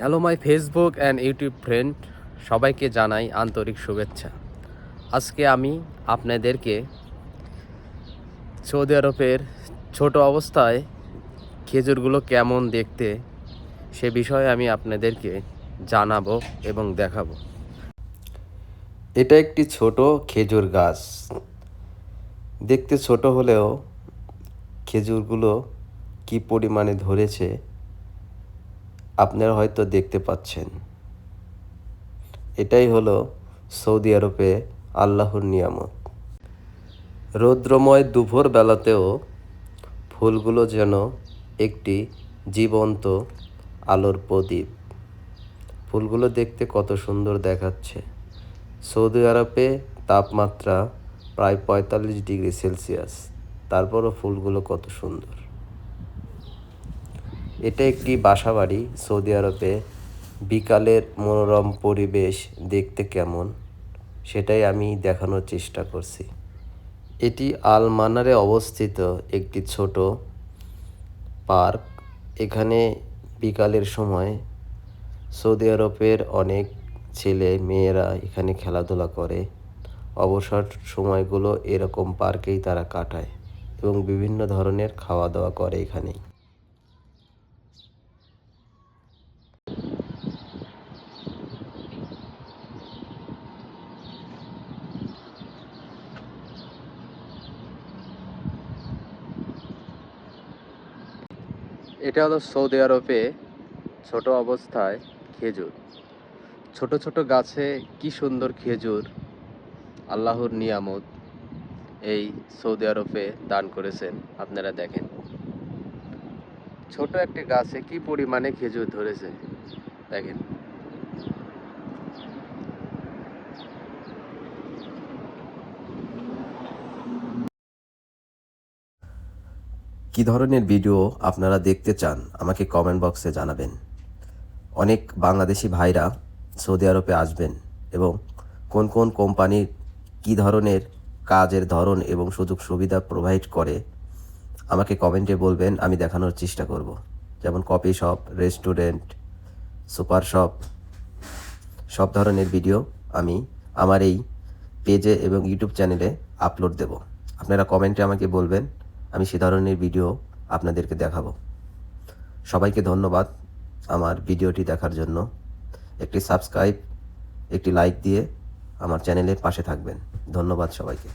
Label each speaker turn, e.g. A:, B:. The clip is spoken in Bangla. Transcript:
A: Hello my Facebook and YouTube friend সবাইকে জানাই আন্তরিক শুভেচ্ছা। আজকে আমি আপনাদেরকে সৌদি আরবের ছোট অবস্থায় খেজুরগুলো কেমন দেখতে সে বিষয়ে আমি আপনাদেরকে জানাব এবং দেখাবো। এটা একটি ছোট খেজুর গাছ। দেখতে ছোট হলেও খেজুরগুলো কি পরিমাণে ধরেছে আপনারা হয়তো দেখতে পাচ্ছেন। এটাই হলো সৌদি আরবে আল্লাহর নিয়ামত। রৌদ্রময় দুপুর বেলাতেও ফুলগুলো যেন একটি জীবন্ত আলোর প্রদীপ। ফুলগুলো দেখতে কত সুন্দর দেখাচ্ছে। সৌদি আরবে তাপমাত্রা প্রায় পঁয়তাল্লিশ ডিগ্রি সেলসিয়াস। তারপরও ফুলগুলো কত সুন্দর। এটা একটি বাসাবাড়ি, সৌদি আরবে। বিকালের মনোরম পরিবেশ দেখতে কেমন, সেটাই আমি দেখানোর চেষ্টা করছি। এটি আল মানারে অবস্থিত একটি ছোট পার্ক। এখানে বিকালের সময় সৌদি আরবের অনেক ছেলে মেয়েরা এখানে খেলাধুলা করে। অবসর সময়গুলো এরকম পার্কেই তারা কাটায় এবং বিভিন্ন ধরনের খাওয়া দাওয়া করে এখানেই। এটা হলো সৌদি আরবে ছোট অবস্থায় খেজুর। ছোট ছোট গাছে কি সুন্দর খেজুর, আল্লাহর নিয়ামত এই সৌদি আরবে দান করেছেন, আপনারা দেখেন। ছোট একটি গাছে কি পরিমাণে খেজুর ধরেছে, দেখেন। কি ধরনের ভিডিও আপনারা দেখতে চান, আমাকে কমেন্ট বক্সে জানাবেন। অনেক বাংলাদেশি ভাইরা সৌদি আরবে আসবেন এবং কোন কোন কোম্পানির কি ধরনের কাজের ধরন এবং সুযোগ সুবিধা প্রোভাইড করে, আমাকে কমেন্টে বলবেন, আমি দেখানোর চেষ্টা করব। যেমন coffee shop restaurant super shop সব ধরনের ভিডিও আমি আমার এই পেজে এবং ইউটিউব চ্যানেলে আপলোড দেব। আপনারা কমেন্টে আমাকে বলবেন আমি সে ধরনের ভিডিও আপনাদেরকে দেখাবো। সবাইকে ধন্যবাদ আমার ভিডিওটি দেখার জন্য। একটি সাবস্ক্রাইব, একটি লাইক দিয়ে আমার চ্যানেলের পাশে থাকবেন। ধন্যবাদ সবাইকে।